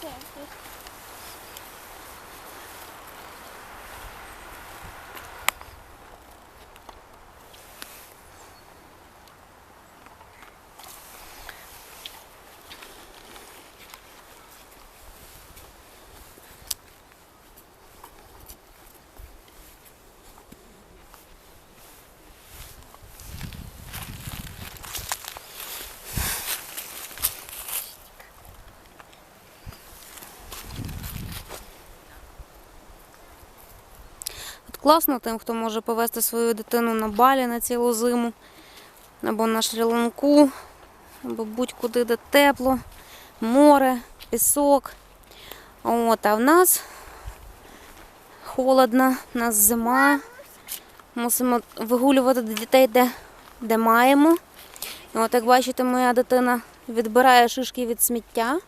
对对 класно тим, хто може повезти свою дитину на балі на цілу зиму, або на Шрі-Ланку, або будь-куди, де тепло, море, пісок. От, а в нас холодно, в нас зима. Мусимо вигулювати дітей де, де маємо. І от як бачите, моя дитина відбирає шишки від сміття.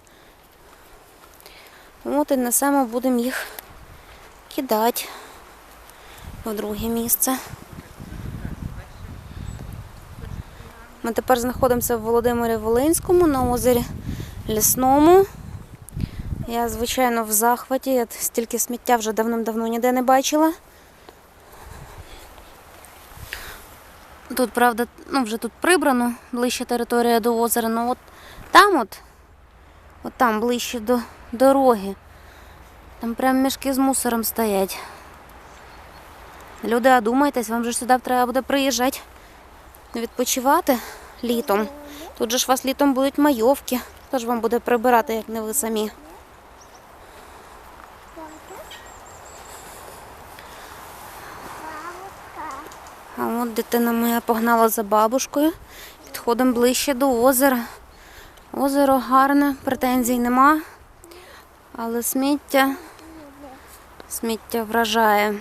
От і несемо будемо їх кидати в друге місце. Ми тепер знаходимося в Володимирі Волинському на озері Лісному. Я, звичайно, в захваті. Я стільки сміття вже давним-давно ніде не бачила. Тут, правда, ну, вже тут прибрано ближче територія до озера, ну от там от, от там ближче до дороги. Там прям мішки з мусором стоять. Люди, одумайтесь, вам же сюди треба буде приїжджати відпочивати літом. Тут же ж вас літом будуть майовки. Хто ж вам буде прибирати, як не ви самі? А от дитина моя погнала за бабушкою. Підходимо ближче до озера. Озеро гарне, претензій нема. Але сміття, сміття вражає.